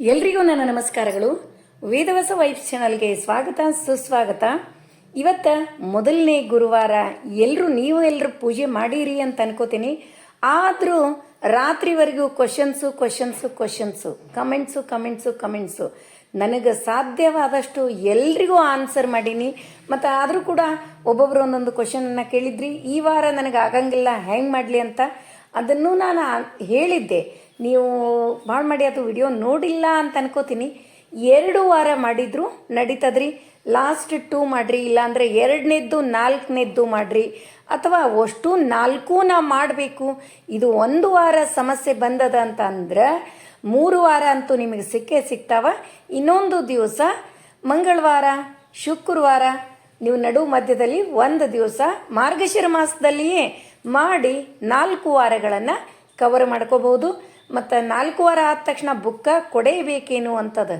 ಎಲ್ರಿಗೂ ನನ್ನ ನಮಸ್ಕಾರಗಳು. ವೇದವಸ ವೈಫ್ ಚಾನಲ್ಗೆ ಸ್ವಾಗತ, ಸುಸ್ವಾಗತ. ಇವತ್ತ ಮೊದಲನೇ ಗುರುವಾರ ಎಲ್ಲರೂ ನೀವು ಎಲ್ಲರೂ ಪೂಜೆ ಮಾಡಿರಿ ಅಂತ ಅನ್ಕೋತೀನಿ. ಆದರೂ ರಾತ್ರಿವರೆಗೂ questions questions questions comments comments comments ನನಗೆ ಸಾಧ್ಯವಾದಷ್ಟು ಎಲ್ರಿಗೂ ಆನ್ಸರ್ ಮಾಡೀನಿ. ಮತ್ತು ಆದರೂ ಕೂಡ ಒಬ್ಬೊಬ್ಬರು ಒಂದೊಂದು ಕ್ವಶನನ್ನು ಕೇಳಿದ್ರಿ. ಈ ವಾರ ನನಗೆ ಆಗಂಗಿಲ್ಲ ಹೆಂಗೆ ಮಾಡಲಿ ಅಂತ. ಅದನ್ನು ನಾನು ಹೇಳಿದ್ದೆ. ನೀವು ಭಾಳ ಮಾಡಿ ಅದು ವಿಡಿಯೋ ನೋಡಿಲ್ಲ ಅಂತ ಅನ್ಕೋತೀನಿ. ಎರಡು ವಾರ ಮಾಡಿದ್ರು, ನಡೀತದ್ರಿ. ಲಾಸ್ಟ್ ಟೂ ಮಾಡ್ರಿ, ಇಲ್ಲಾಂದರೆ ಎರಡನೇದ್ದು, ನಾಲ್ಕನೇದ್ದು ಮಾಡ್ರಿ. ಅಥವಾ ಅಷ್ಟು ನಾಲ್ಕು ನಾ ಮಾಡಬೇಕು. ಇದು ಒಂದು ವಾರ ಸಮಸ್ಯೆ ಬಂದದ ಅಂತ ಅಂದ್ರೆ ಮೂರು ವಾರ ಅಂತೂ ನಿಮಗೆ ಸಿಕ್ಕೇ ಸಿಗ್ತಾವ. ಇನ್ನೊಂದು ದಿವಸ, ಮಂಗಳವಾರ, ಶುಕ್ರವಾರ, ನೀವು ನಡು ಮಧ್ಯದಲ್ಲಿ ಒಂದು ದಿವಸ ಮಾರ್ಗಶಿರ ಮಾಸದಲ್ಲಿಯೇ ಮಾಡಿ ನಾಲ್ಕು ವಾರಗಳನ್ನು ಕವರ್ ಮಾಡ್ಕೋಬಹುದು. ಮತ್ತು ನಾಲ್ಕು ವಾರ ಆದ ತಕ್ಷಣ ಬುಕ್ಕ ಕೊಡೇಬೇಕೇನು ಅಂತದ?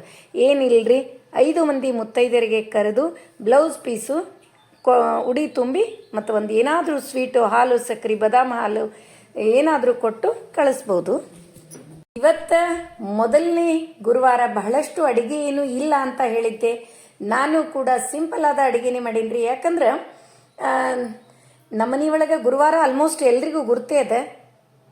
ಏನಿಲ್ಲರಿ ಐದು ಮಂದಿ ಮುತ್ತೈದರಿಗೆ ಕರೆದು ಬ್ಲೌಸ್ ಪೀಸು, ಕೊ, ಉಡಿ ತುಂಬಿ ಮತ್ತು ಒಂದು ಏನಾದರೂ ಸ್ವೀಟು, ಹಾಲು, ಸಕ್ಕರೆ, ಬದಾಮ್ ಹಾಲು ಏನಾದರೂ ಕೊಟ್ಟು ಕಳಿಸ್ಬೋದು. ಇವತ್ತು ಮೊದಲನೇ ಗುರುವಾರ ಬಹಳಷ್ಟು ಅಡುಗೆ ಏನು ಇಲ್ಲ ಅಂತ ಹೇಳಿದ್ದೆ. ನಾನು ಕೂಡ ಸಿಂಪಲ್ ಆದ ಅಡಿಗೆನೇ ಮಾಡೀನಿ ಯಾಕಂದ್ರೆ ನಮ್ಮನೆ ನಮ್ಮ ಒಳಗೆ ಗುರುವಾರ ಆಲ್ಮೋಸ್ಟ್ ಎಲ್ರಿಗೂ ಗುರ್ತೇ ಇದೆ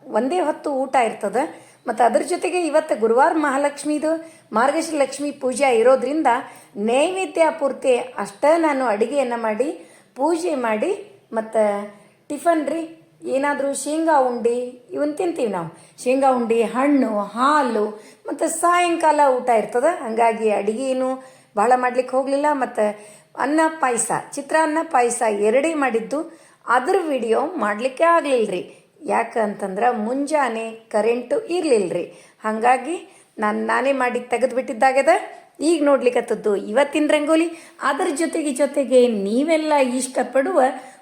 ಒಂದೇ ಹೊತ್ತು ಊಟ ಇರ್ತದೆ. ಮತ್ತು ಅದ್ರ ಜೊತೆಗೆ ಇವತ್ತು ಗುರುವಾರ ಮಹಾಲಕ್ಷ್ಮಿದು ಮಾರ್ಗಶ್ರೀ ಲಕ್ಷ್ಮಿ ಪೂಜೆ ಇರೋದ್ರಿಂದ ನೈವೇದ್ಯ ಪೂರ್ತಿ ಅಷ್ಟೇ ನಾನು ಅಡುಗೆಯನ್ನು ಮಾಡಿ, ಪೂಜೆ ಮಾಡಿ, ಮತ್ತು ಟಿಫನ್ ರೀ, ಏನಾದರೂ ಶೇಂಗಾ ಉಂಡಿ, ಇವನ್ ತಿಂತೀವಿ ನಾವು. ಶೇಂಗಾ ಉಂಡಿ, ಹಣ್ಣು, ಹಾಲು, ಮತ್ತು ಸಾಯಂಕಾಲ ಊಟ ಇರ್ತದೆ. ಹಂಗಾಗಿ ಅಡಿಗೆ ಏನು ಭಾಳ ಮಾಡ್ಲಿಕ್ಕೆ ಹೋಗಲಿಲ್ಲ. ಮತ್ತು ಅನ್ನ ಪಾಯಸ, ಚಿತ್ರಾನ್ನ ಪಾಯಸ ಎರಡೇ ಮಾಡಿದ್ದು. ಅದ್ರ ವಿಡಿಯೋ ಮಾಡಲಿಕ್ಕೆ ಆಗಲಿಲ್ಲ ರೀ ಯಾಕಂತಂದ್ರೆ ಮುಂಜಾನೆ ಕರೆಂಟು ಇರಲಿಲ್ಲ ರೀ ಹಾಗಾಗಿ ನಾನು ನಾನೇ ಮಾಡಿ ತೆಗೆದುಬಿಟ್ಟಿದ್ದಾಗದ ಈಗ ನೋಡ್ಲಿಕ್ಕತ್ತದ್ದು ಇವತ್ತಿನ ರಂಗೋಲಿ. ಅದರ ಜೊತೆಗೆ ಜೊತೆಗೆ ನೀವೆಲ್ಲ ಇಷ್ಟಪಡುವ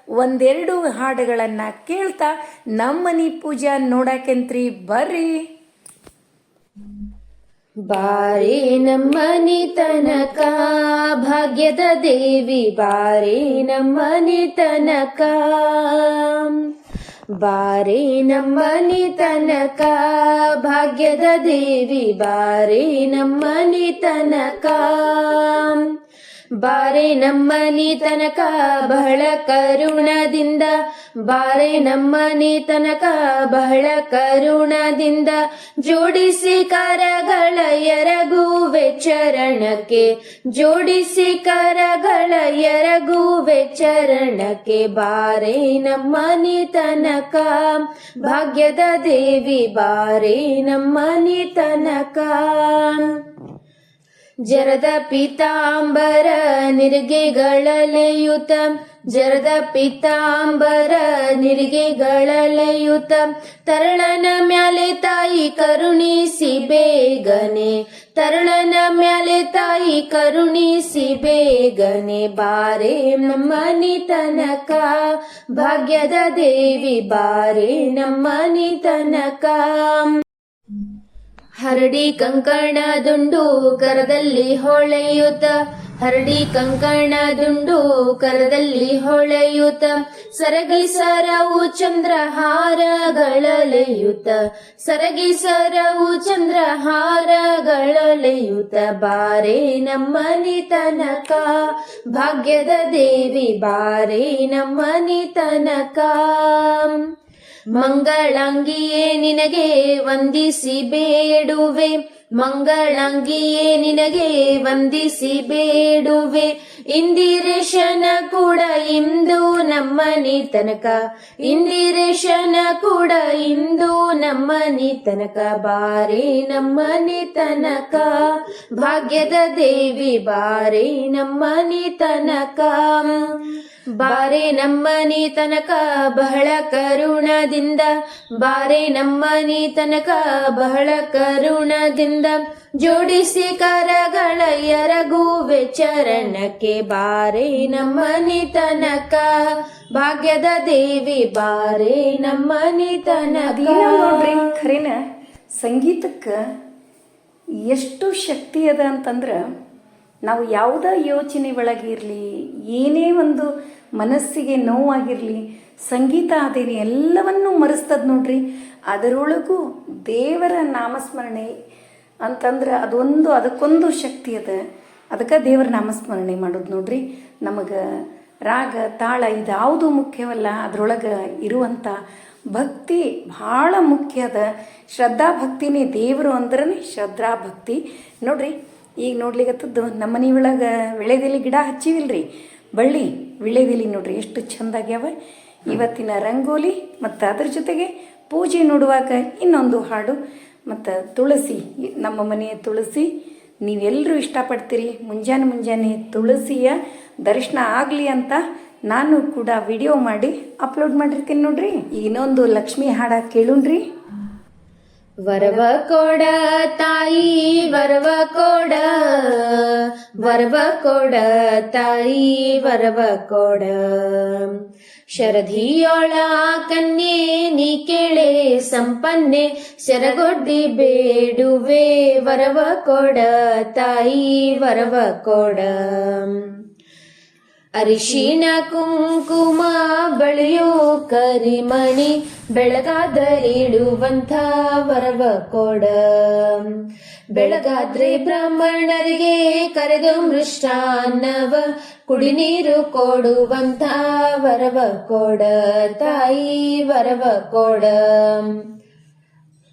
ಒಂದೆರಡು ಹಾಡುಗಳನ್ನು ಕೇಳ್ತಾ ನಮ್ಮನಿ ಪೂಜಾ ನೋಡಾಕೆಂತ್ರಿ. ಬರ್ರಿ. ಬಾರೆ ನಮ್ಮನಿ ತನಕ ಭಾಗ್ಯದ ದೇವಿ, ಬಾರೆ ನಮ್ಮನಿ ತನಕ. ಬಾರೆ ನಮ್ಮನೆ ತನಕ ಭಾಗ್ಯದ ದೇವಿ ಬಾರೆ ನಮ್ಮನೆ ತನಕ ಬಾರೆ ನಮ್ಮನಿ ತನಕ ಬಹಳ ಕರುಣದಿಂದ, ಬಾರೆ ನಮ್ಮನಿ ತನಕ ಬಹಳ ಕರುಣದಿಂದ ಜೋಡಿಸಿ ಕರಗಳ ಎರಗುವೆ ಚರಣಕ್ಕೆ, ಜೋಡಿಸಿ ಕರಗಳ ಎರಗುವೆ ಚರಣಕ್ಕೆ ಬಾರೆ ನಮ್ಮನಿ ತನಕ, ಭಾಗ್ಯದ ದೇವಿ ಬಾರೆ ನಮ್ಮನಿ ತನಕ. ಜರದ ಪಿತಾಂಬರ ನಿರ್ಗೆಗಳಲೆಯುತ. ಜರದ ಪಿತಾಂಬರ ನಿರ್ಗೆಗಳಲೆಯುತ. ತರಳನ ಮ್ಯಾಲೆ ತಾಯಿ ಕರುಣಿಸಿ ಬೇಗನೆ. ತರಳನ ಮ್ಯಾಲೆ ತಾಯಿ ಕರುಣಿಸಿ ಬೇಗನೆ. ಬಾರೆ ನಮ್ಮನಿ ತನಕ, ಭಾಗ್ಯದ ದೇವಿ ಬಾರೆ ನಮ್ಮನಿ ತನಕ. ಹರಡಿ ಕಂಕಣ ದುಂಡು ಕರದಲ್ಲಿ ಹೊಳೆಯುತ ಹರಡಿ ಕಂಕಣ ದುಂಡು ಕರದಲ್ಲಿ ಹೊಳೆಯುತ ಸರಗಿ ಸರವು ಚಂದ್ರಹಾರಗಳಲೆಯುತ ಸರಗಿ ಸರವು ಚಂದ್ರಹಾರಗಳಲೆಯುತ ಬಾರೆ ನಮ್ಮನಿತನಕ ಭಾಗ್ಯದ ದೇವಿ, ಬಾರೆ ನಮ್ಮನಿ ತನಕ ಮಂಗಳಂಗಿಯೇ ನಿನಗೆ ವಂದಿಸಿ ಬೇಡುವೆ ಮಂಗಳಂಗಿಯೇ ನಿನಗೆ ವಂದಿಸಿ ಬೇಡುವೆ ಇಂದಿರೇಶನ ಕೂಡ ಇಂದು ನಮ್ಮನಿ ತನಕ. ಇಂದಿರೇಶನ ಕೂಡ ಇಂದು ನಮ್ಮನಿ ತನಕ. ಬಾರೆ ನಮ್ಮನಿ ತನಕ. ಭಾಗ್ಯದ ದೇವಿ, ಬಾರೆ ನಮ್ಮನಿ ತನಕ. ಬಾರೆ ನಮ್ಮನೆ ತನಕ ಬಹಳ ಕರುಣದಿಂದ, ಬಾರೆ ನಮ್ಮನೆ ತನಕ ಬಹಳ ಕರುಣದಿಂದ ಜೋಡಿಸಿ ಕರಗಳ ಎರಗುವೆ ಚರಣಕ್ಕೆ, ಬಾರೆ ನಮ್ಮನೆ ತನಕ ಭಾಗ್ಯದ ದೇವಿ, ಬಾರೆ ನಮ್ಮನೆ ತನಕ. ನೋಡ್ರಿ, ಖರೇನ ಸಂಗೀತಕ್ಕೆ ಎಷ್ಟು ಶಕ್ತಿ ಅದ ಅಂತಂದ್ರೆ ನಾವು ಯಾವುದೇ ಯೋಚನೆ ಒಳಗಿರಲಿ, ಏನೇ ಒಂದು ಮನಸ್ಸಿಗೆ ನೋವಾಗಿರಲಿ, ಸಂಗೀತ ಆದೇನೆ ಎಲ್ಲವನ್ನೂ ಮರೆಸ್ತದ ನೋಡ್ರಿ. ಅದರೊಳಗೂ ದೇವರ ನಾಮಸ್ಮರಣೆ ಅಂತಂದ್ರೆ ಅದೊಂದು, ಅದಕ್ಕೊಂದು ಶಕ್ತಿ ಅದ. ಅದಕ್ಕೆ ದೇವರ ನಾಮಸ್ಮರಣೆ ಮಾಡೋದು ನೋಡ್ರಿ. ನಮಗೆ ರಾಗ, ತಾಳ ಇದ್ಯಾವುದು ಮುಖ್ಯವಲ್ಲ, ಅದರೊಳಗೆ ಇರುವಂಥ ಭಕ್ತಿ ಭಾಳ ಮುಖ್ಯ ಅದ. ಶ್ರದ್ಧಾ ಭಕ್ತಿನೇ ದೇವರು ಅಂದ್ರೆ ಶ್ರದ್ಧಾ ಭಕ್ತಿ ನೋಡ್ರಿ ಈಗ ನೋಡ್ಲಿಕ್ಕತ್ತದ್ದು ನಮ್ಮ ಮನೆ ಒಳಗೆ ವಿಳೆದೆಲೆ ಗಿಡ ಹಚ್ಚಿವಿಲ್ರಿ. ಬಳ್ಳಿ ವಿಳೆದೆಲೆ ನೋಡ್ರಿ ಎಷ್ಟು ಚೆಂದಾಗ್ಯಾವ. ಇವತ್ತಿನ ರಂಗೋಲಿ ಮತ್ತು ಅದ್ರ ಜೊತೆಗೆ ಪೂಜೆ ನೋಡುವಾಗ ಇನ್ನೊಂದು ಹಾಡು ಮತ್ತು ತುಳಸಿ, ನಮ್ಮ ಮನೆಯ ತುಳಸಿ ನೀವೆಲ್ಲರೂ ಇಷ್ಟಪಡ್ತೀರಿ. ಮುಂಜಾನೆ ಮುಂಜಾನೆ ತುಳಸಿಯ ದರ್ಶನ ಆಗಲಿ ಅಂತ ನಾನು ಕೂಡ ವಿಡಿಯೋ ಮಾಡಿ ಅಪ್ಲೋಡ್ ಮಾಡಿರ್ತೀನಿ ನೋಡ್ರಿ. ಇನ್ನೊಂದು ಲಕ್ಷ್ಮಿ ಹಾಡ ಕೇಳುಣ್ರಿ. ವರವ ಕೊಡ ತಾಯಿ, ವರವ ಕೊಡ ವರವ ಕೊಡ ತಾಯಿ, ವರವ ಕೊಡ. ಶರಧಿಯೋಳ ಕನ್ಯೆ, ನೀ ಕೇಳೆ ಸಂಪನ್ನೆ, ಸೆರಗೊಡ್ಡಿ ಬೇಡುವೆ, ವರವ ಕೊಡ ತಾಯಿ, ವರವ ಕೊಡ. ಅರಿಶಿಣ ಕುಂಕುಮ ಬಳಿಯೋ ಕರಿಮಣಿ ಬೆಳಗಾದರಿಡುವಂಥ ವರವ ಕೊಡ. ಬೆಳಗಾದ್ರೆ ಬ್ರಾಹ್ಮಣರಿಗೆ ಕರೆದು ಮೃಷ್ಟಾನ್ನವ ಕುಡಿ ನೀರು ಕೊಡುವಂಥ ವರವ ಕೊಡ. ತಾಯಿ ವರವ ಕೊಡ.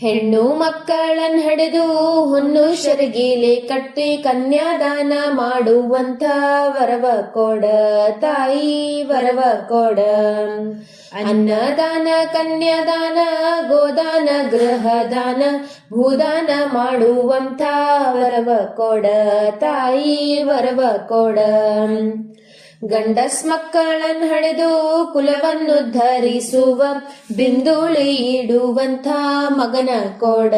ಹೆಣ್ಣು ಮಕ್ಕಳನ್ ಹಡೆದು ಹೊನ್ನು ಶರಗೀಲೆ ಕಟ್ಟಿ ಕನ್ಯಾದಾನ ಮಾಡುವಂತ ವರವ ಕೊಡ ತಾಯಿ ವರವ ಕೊಡ. ಅನ್ನದಾನ, ಕನ್ಯಾದಾನ, ಗೋದಾನ, ಗೃಹದಾನ, ಭೂದಾನ ಮಾಡುವಂತ ವರವ ಕೊಡ ತಾಯಿ ವರವ ಕೊಡ. ಗಂಡಸ್ ಮಕ್ಕಳನ್ ಹಡೆದು ಕುಲವನ್ನು ಧರಿಸುವ, ಬಿಂದುಳಿ ಇಡುವಂಥ ಮಗನ ಕೊಡ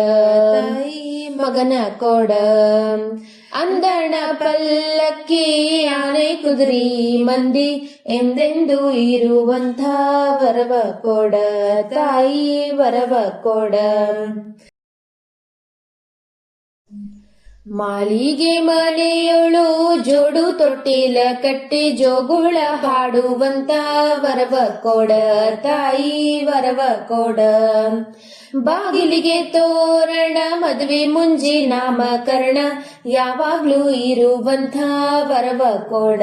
ಮಗನ ಕೊಡ. ಅಂದಣ ಪಲ್ಲಕ್ಕಿ ಆನೆ ಕುದುರಿ ಮಂದಿ ಎಂದೆಂದು ಇರುವಂಥ ವರವ ಕೊಡ, ತಾಯಿ ವರವ ಕೊಡ. ಮಾಲಿಗೆ ಮನೆಯೊಳು ಜೋಡು ತೊಟ್ಟಿಲ ಕಟ್ಟಿ ಜೋಗುಳ ಹಾಡುವಂತ ವರವ ಕೊಡ ತಾಯಿ ವರವ ಕೊಡ. ಬಾಗಿಲಿಗೆ ತೋರಣ, ಮದುವೆ ಮುಂಜಿ ನಾಮಕರಣ, ಯಾವಾಗ್ಲೂ ಇರುವಂತ ವರವ ಕೊಡ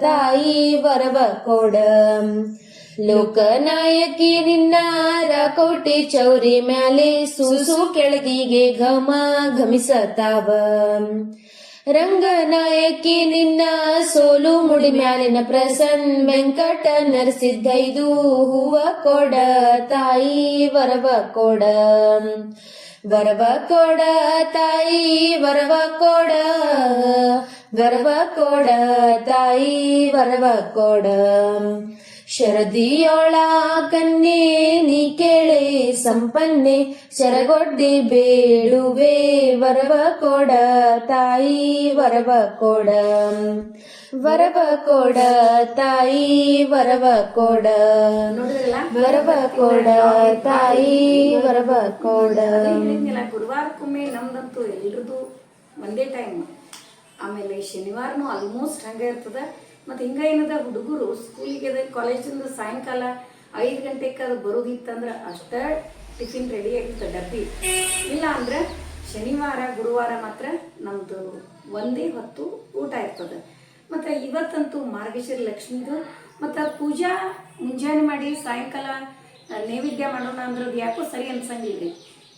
ತಾಯಿ ವರವ ಕೊಡ. ಲೋಕನಾಯಕಿ ನಿನ್ನ ಕೋಟೆ ಚೌರಿ ಮ್ಯಾಲೆ ಸೂಸು ಕೆಳಗಿಗೆ ಘಮ ಘಮಿಸತಾವ. ರಂಗನಾಯಕಿ ನಿನ್ನ ಸೋಲು ಮುಡಿ ಮ್ಯಾಲಿನ ಪ್ರಸನ್ ವೆಂಕಟ ನರಸಿದ್ದೈದು ಹೂವ ಕೊಡ, ತಾಯಿ ವರವ ಕೊಡ. ವರವ ಕೊಡ, ತಾಯಿ ವರವ ಕೊಡ. ವರವ ಕೊಡ, ತಾಯಿ ವರವ ಕೊಡ. ಶರದಿಯೊಳ ಕನ್ನೆ ನೀ ಕೇಳೆ ಸಂಪನ್ನೆ ಶರಗೊಡ್ಡಿ ಬೇಡುವೆ ವರವ ಕೊಡ ತಾಯಿ ವರವ ಕೊಡ. ವರವ ಕೊಡ ತಾಯಿ ವರವ ಕೊಡ. ವರವ ಕೊಡ ತಾಯಿ ವರವ ಕೊಡ. ಗುರುವಾರಕ್ಕೊಮ್ಮೆ ನಮ್ದಂತೂ ಎಲ್ರದು ಒಂದೇ ಟೈಮ್ ಆಮೇಲೆ ಶನಿವಾರನೂ ಆಲ್ಮೋಸ್ಟ್ ಹಂಗೆ ಇರ್ತದ. ಮತ್ತು ಹಿಂಗೆ ಏನದ ಹುಡುಗರು ಸ್ಕೂಲಿಗೆ ಕಾಲೇಜಿಂದ ಸಾಯಂಕಾಲ ಐದು ಗಂಟೆಗೆ ಅದು ಬರೋದಿತ್ತಂದ್ರೆ ಅಷ್ಟೇ ಟಿಫಿನ್ ರೆಡಿ ಆಗಿರ್ತದೆ ಡಬ್ಬಿ. ಇಲ್ಲ ಅಂದ್ರೆ ಶನಿವಾರ, ಗುರುವಾರ ಮಾತ್ರ ನಮ್ಮದು ಒಂದೇ ಹೊತ್ತು ಊಟ ಇರ್ತದೆ. ಮತ್ತು ಇವತ್ತಂತೂ ಮಾರ್ಗಶಿರ ಲಕ್ಷ್ಮಿದು, ಮತ್ತು ಪೂಜಾ ಮುಂಜಾನೆ ಮಾಡಿ ಸಾಯಂಕಾಲ ನೈವೇದ್ಯ ಮಾಡೋಣ ಅಂದ್ರೆ ಅದು ಯಾಕೋ ಸರಿ ಅನ್ಸಂಗಿಲ್ಲ.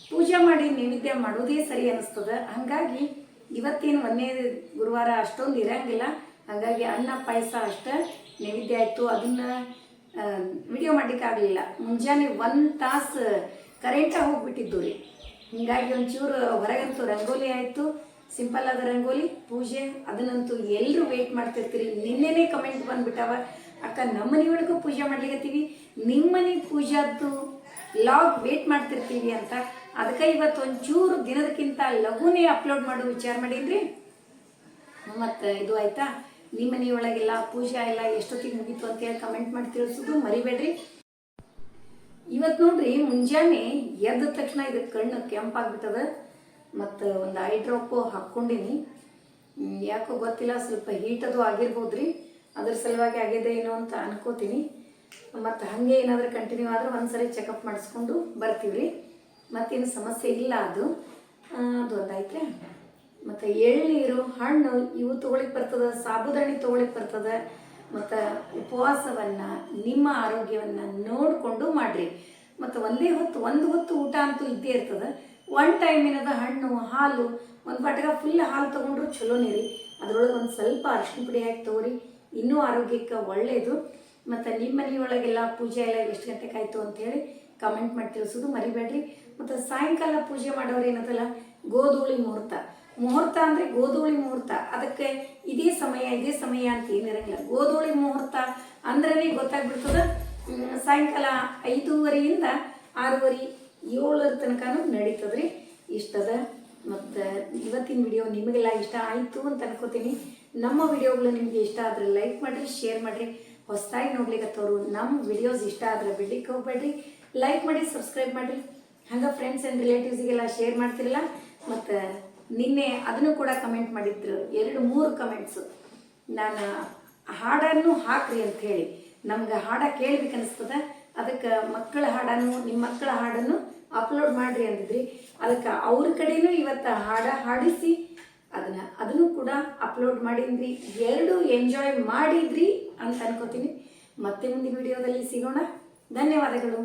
ಪೂಜೆ ಮಾಡಿ ನೈವೇದ್ಯ ಮಾಡೋದೇ ಸರಿ ಅನಿಸ್ತದ. ಹಾಗಾಗಿ ಇವತ್ತೇನು ಒಂದೇ ಗುರುವಾರ ಅಷ್ಟೊಂದು ಇರಂಗಿಲ್ಲ. ಹಾಗಾಗಿ ಅನ್ನ ಪಾಯಸ ಅಷ್ಟೇ ನೈವೇದ್ಯ ಆಯಿತು. ಅದನ್ನ ವಿಡಿಯೋ ಮಾಡಲಿಕ್ಕಾಗಲಿಲ್ಲ ಮುಂಜಾನೆ ಒಂದು ತಾಸು ಕರೆಂಟ ಹೋಗ್ಬಿಟ್ಟಿದ್ದು ರೀ. ಹೀಗಾಗಿ ಒಂಚೂರು ಹೊರಗಂತೂ ರಂಗೋಲಿ ಆಯಿತು. ಸಿಂಪಲ್ ಆದ ರಂಗೋಲಿ, ಪೂಜೆ. ಅದನ್ನಂತೂ ಎಲ್ಲರೂ ವೇಟ್ ಮಾಡ್ತಿರ್ತೀರಿ. ನಿನ್ನೆನೇ ಕಮೆಂಟ್ ಬಂದ್ಬಿಟ್ಟವ, ಅಕ್ಕ, ನಮ್ಮ ಮನೆ ಒಳಗೂ ಪೂಜೆ ಮಾಡ್ಲಿಕತ್ತೀವಿ. ನಿಮ್ಮ ಮನೆ ಪೂಜಾದ್ದು ಲಾಗ್ ವೇಟ್ ಮಾಡ್ತಿರ್ತೀವಿ ಅಂತ ಅದಕ್ಕೆ ಇವತ್ತು ಒಂಚೂರು ದಿನದಕ್ಕಿಂತ ಲಘುನೇ ಅಪ್ಲೋಡ್ ಮಾಡೋ ವಿಚಾರ ಮಾಡಿದ್ರಿ ಮತ್ತು ಇದು ಆಯ್ತಾ? ನಿಮ್ಮ ಮನೆಯೊಳಗೆಲ್ಲ ಪೂಜೆ ಎಲ್ಲ ಎಷ್ಟೊತ್ತಿಗೆ ಮುಗೀತು ಅಂತೇಳಿ ಕಮೆಂಟ್ ಮಾಡಿ ತಿಳಿಸೋದು ಮರಿಬೇಡ್ರಿ. ಇವತ್ತು ನೋಡ್ರಿ, ಮುಂಜಾನೆ ಎದ್ದ ತಕ್ಷಣ ಇದಕ್ಕೆ ಕಣ್ಣು ಕೆಂಪಾಗ್ಬಿಟ್ಟದ. ಮತ್ತು ಒಂದು ಐ ಡ್ರಾಪು ಹಾಕ್ಕೊಂಡಿನಿ. ಯಾಕೋ ಗೊತ್ತಿಲ್ಲ, ಸ್ವಲ್ಪ ಹೀಟ್ ಅದು ಆಗಿರ್ಬೋದ್ರಿ. ಅದ್ರ ಸಲುವಾಗಿ ಆಗಿದೆ ಏನೋ ಅಂತ ಅನ್ಕೋತೀನಿ. ಮತ್ತು ಹಾಗೆ ಏನಾದರೂ ಕಂಟಿನ್ಯೂ ಆದ್ರೆ ಒಂದ್ಸರಿ ಚೆಕಪ್ ಮಾಡಿಸ್ಕೊಂಡು ಬರ್ತೀವ್ರಿ. ಮತ್ತೇನು ಸಮಸ್ಯೆ ಇಲ್ಲ ಅದು. ಅದು ಒಂದಾಯ್ತು ಮತ್ತು ಎಳ್ನೀರು ಹಣ್ಣು, ಇವು ತಗೊಳಿಕ್ ಬರ್ತದೆ, ಸಾಬುದಾಣಿ ತಗೊಳಿಕ್ ಬರ್ತದೆ. ಮತ್ತು ಉಪವಾಸವನ್ನು, ನಿಮ್ಮ ಆರೋಗ್ಯವನ್ನು ನೋಡಿಕೊಂಡು ಮಾಡ್ರಿ. ಮತ್ತು ಒಂದೇ ಹೊತ್ತು, ಒಂದು ಹೊತ್ತು ಊಟ ಅಂತೂ ಇದ್ದೇ ಇರ್ತದೆ. ಒನ್ ಟೈಮ್ ಏನದ ಹಣ್ಣು, ಹಾಲು, ಒಂದು ಬಾಟಗ ಫುಲ್ ಹಾಲು ತೊಗೊಂಡ್ರು ಚಲೋನೇ ರೀ. ಅದರೊಳಗೆ ಒಂದು ಸ್ವಲ್ಪ ಅರಿಶಿನ ಪುಡಿ ಹಾಕಿ ತಗೋರಿ. ಇನ್ನೂ ಆರೋಗ್ಯಕ್ಕೆ ಒಳ್ಳೆಯದು ಮತ್ತು ನಿಮ್ಮ ಮನೆಯೊಳಗೆಲ್ಲ ಪೂಜೆ ಎಲ್ಲ ಎಷ್ಟು ಗಂಟೆಗೆ ಆಯಿತು ಅಂತೇಳಿ ಕಮೆಂಟ್ ಮಾಡಿ ತಿಳಿಸೋದು ಮರಿಬೇಡ್ರಿ. ಮತ್ತು ಸಾಯಂಕಾಲ ಪೂಜೆ ಮಾಡೋರು ಏನದಲ್ಲ ಗೋಧೂಳಿ ಮುಹೂರ್ತ. ಮುಹೂರ್ತ ಅಂದರೆ ಗೋಧೂಳಿ ಮುಹೂರ್ತ. ಅದಕ್ಕೆ ಇದೇ ಸಮಯ ಇದೇ ಸಮಯ ಅಂತ ಏನಿರಂಗಿಲ್ಲ ಗೋಧೂಳಿ ಮುಹೂರ್ತ ಅಂದ್ರೇ ಗೊತ್ತಾಗ್ಬಿಡ್ತದ. ಸಾಯಂಕಾಲ ಐದೂವರೆಯಿಂದ ಆರೂವರೆ ಏಳರ ತನಕನೂ ನಡೀತದ್ರಿ. ಇಷ್ಟದ. ಮತ್ತು ಇವತ್ತಿನ ವಿಡಿಯೋ ನಿಮಗೆಲ್ಲ ಇಷ್ಟ ಆಯಿತು ಅಂತ ಅನ್ಕೋತೀನಿ. ನಮ್ಮ ವಿಡಿಯೋಗಳು ನಿಮಗೆ ಇಷ್ಟ ಆದರೆ ಲೈಕ್ ಮಾಡಿರಿ, ಶೇರ್ ಮಾಡಿರಿ. ಹೊಸದಾಗಿ ನೋಡ್ಲಿಕ್ಕೆ ನಮ್ಮ ವಿಡಿಯೋಸ್ ಇಷ್ಟ ಆದರೆ ಬಿಡ್ಲಿಕ್ಕೆ ಹೋಗ್ಬೇಡ್ರಿ. ಲೈಕ್ ಮಾಡಿ, ಸಬ್ಸ್ಕ್ರೈಬ್ ಮಾಡಿರಿ. ಹಂಗೆ ಫ್ರೆಂಡ್ಸ್ ಆ್ಯಂಡ್ ರಿಲೇಟಿವ್ಸಿಗೆಲ್ಲ ಶೇರ್ ಮಾಡ್ತಿರಲ್ಲ, ಮತ್ತು ನಿನ್ನೆ ಅದನ್ನು ಕೂಡ ಕಮೆಂಟ್ ಮಾಡಿದ್ರು. ಎರಡು, ಮೂರು ಕಮೆಂಟ್ಸು ನಾನು ಹಾಡನ್ನು ಹಾಕ್ರಿ ಅಂತ ಹೇಳಿ. ನಮ್ಗೆ ಹಾಡ ಕೇಳ್ಬೇಕನ್ನಿಸ್ತದ ಅದಕ್ಕೆ ಮಕ್ಕಳ ಹಾಡನ್ನು ನಿಮ್ಮ ಮಕ್ಕಳ ಹಾಡನ್ನು ಅಪ್ಲೋಡ್ ಮಾಡ್ರಿ ಅಂದಿದ್ರಿ. ಅದಕ್ಕೆ ಅವ್ರ ಕಡೆನೂ ಇವತ್ತು ಹಾಡ ಹಾಡಿಸಿ, ಅದನ್ನ, ಅದನ್ನು ಕೂಡ ಅಪ್ಲೋಡ್ ಮಾಡಿದ್ರಿ. ಎರಡು ಎಂಜಾಯ್ ಮಾಡಿದ್ರಿ ಅಂತ ಅನ್ಕೋತೀನಿ. ಮತ್ತೆ ಮುಂದಿನ ವಿಡಿಯೋದಲ್ಲಿ ಸಿಗೋಣ. ಧನ್ಯವಾದಗಳು.